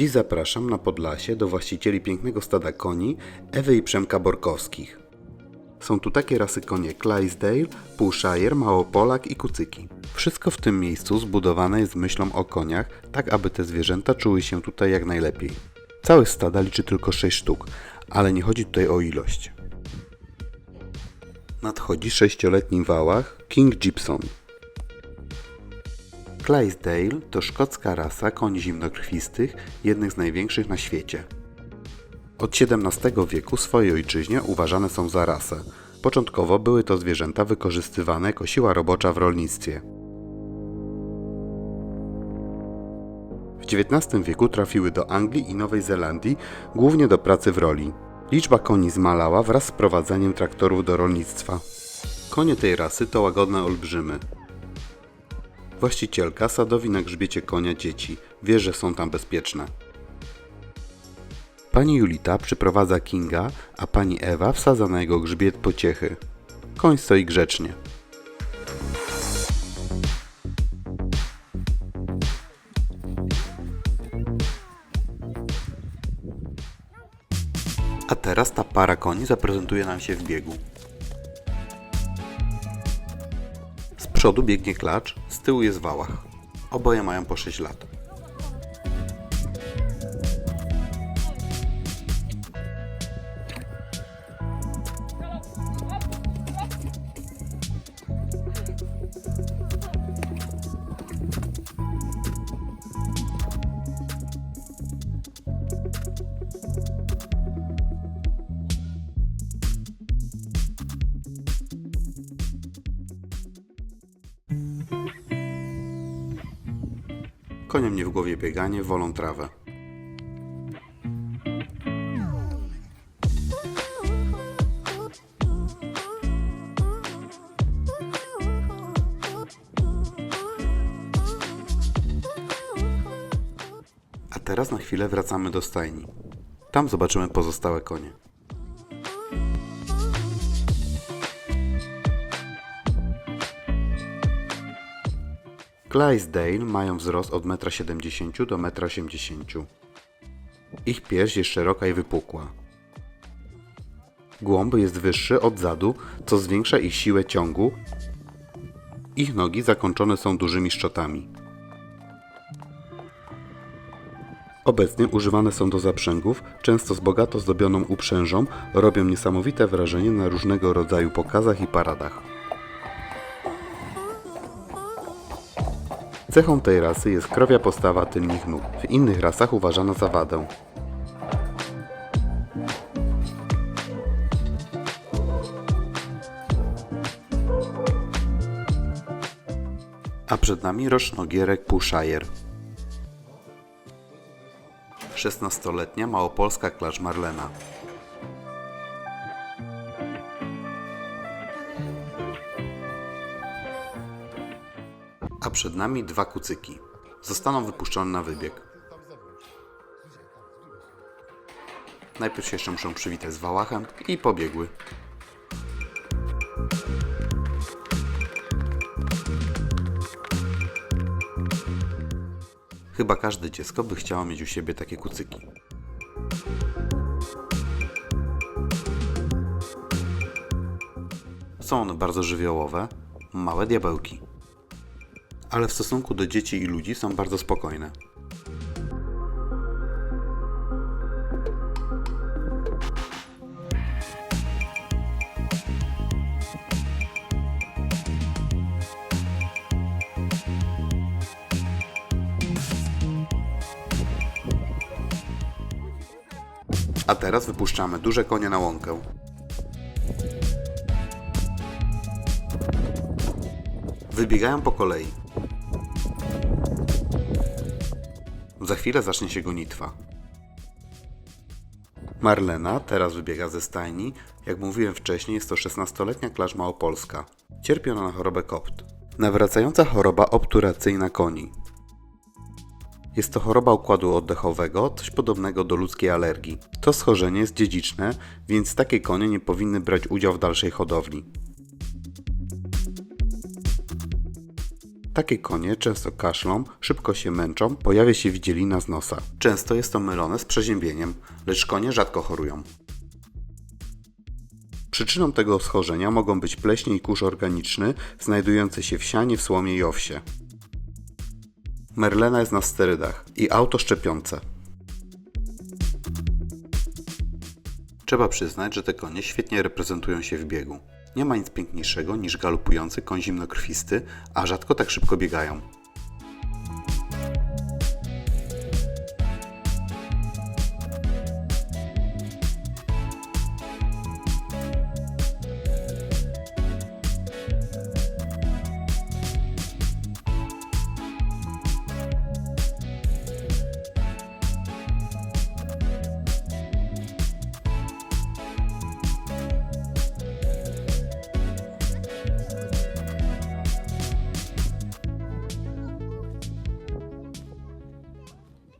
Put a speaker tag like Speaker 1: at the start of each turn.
Speaker 1: Dziś zapraszam na Podlasie do właścicieli pięknego stada koni Ewy i Przemka Borkowskich. Są tu takie rasy konie Clydesdale, Pullshire, Małopolak i Kucyki. Wszystko w tym miejscu zbudowane jest myślą o koniach, tak aby te zwierzęta czuły się tutaj jak najlepiej. Całe stada liczy tylko 6 sztuk, ale nie chodzi tutaj o ilość. Nadchodzi sześcioletni wałach King Gibson. Clydesdale to szkocka rasa koni zimnokrwistych, jednych z największych na świecie. Od XVII wieku w swojej ojczyźnie uważane są za rasę. Początkowo były to zwierzęta wykorzystywane jako siła robocza w rolnictwie. W XIX wieku trafiły do Anglii i Nowej Zelandii głównie do pracy w roli. Liczba koni zmalała wraz z prowadzeniem traktorów do rolnictwa. Konie tej rasy to łagodne olbrzymy. Właścicielka sadowi na grzbiecie konia dzieci. Wie, że są tam bezpieczne. Pani Julita przyprowadza Kinga, a pani Ewa wsadza na jego grzbiet pociechy. Koń stoi grzecznie. A teraz ta para koni zaprezentuje nam się w biegu. Przodu biegnie klacz, z tyłu jest wałach. Oboje mają po 6 lat. Koniom nie w głowie bieganie, wolą trawę. A teraz na chwilę wracamy do stajni. Tam zobaczymy pozostałe konie. Clydesdale mają wzrost od 1,70 m do 1,80 m. Ich pierś jest szeroka i wypukła. Głąb jest wyższy od zadu, co zwiększa ich siłę ciągu. Ich nogi zakończone są dużymi szczotami. Obecnie używane są do zaprzęgów, często z bogato zdobioną uprzężą, robią niesamowite wrażenie na różnego rodzaju pokazach i paradach. Cechą tej rasy jest krowia postawa tylnych nóg. W innych rasach uważano za wadę. A przed nami rosznogierek Pullshire. 16-letnia małopolska klacz Marlena. A przed nami dwa kucyki. Zostaną wypuszczone na wybieg. Najpierw się jeszcze muszą przywitać z Wałachem i pobiegły. Chyba każde dziecko by chciało mieć u siebie takie kucyki. Są one bardzo żywiołowe, małe diabełki ale w stosunku do dzieci i ludzi są bardzo spokojne. A teraz wypuszczamy duże konie na łąkę. Wybiegają po kolei. Za chwilę zacznie się gonitwa. Marlena teraz wybiega ze stajni. Jak mówiłem wcześniej, jest to 16-letnia klacz małopolska. Cierpi ona na chorobę kopt. Nawracająca choroba obturacyjna koni. Jest to choroba układu oddechowego, coś podobnego do ludzkiej alergii. To schorzenie jest dziedziczne, więc takie konie nie powinny brać udziału w dalszej hodowli. Takie konie często kaszlą, szybko się męczą, pojawia się widzielina z nosa. Często jest to mylone z przeziębieniem, lecz konie rzadko chorują. Przyczyną tego schorzenia mogą być pleśnie i kurz organiczny znajdujący się w sianie, w słomie i owsie. Merlena jest na sterydach i autoszczepiące. Trzeba przyznać, że te konie świetnie reprezentują się w biegu. Nie ma nic piękniejszego niż galopujący koń zimnokrwisty, a rzadko tak szybko biegają.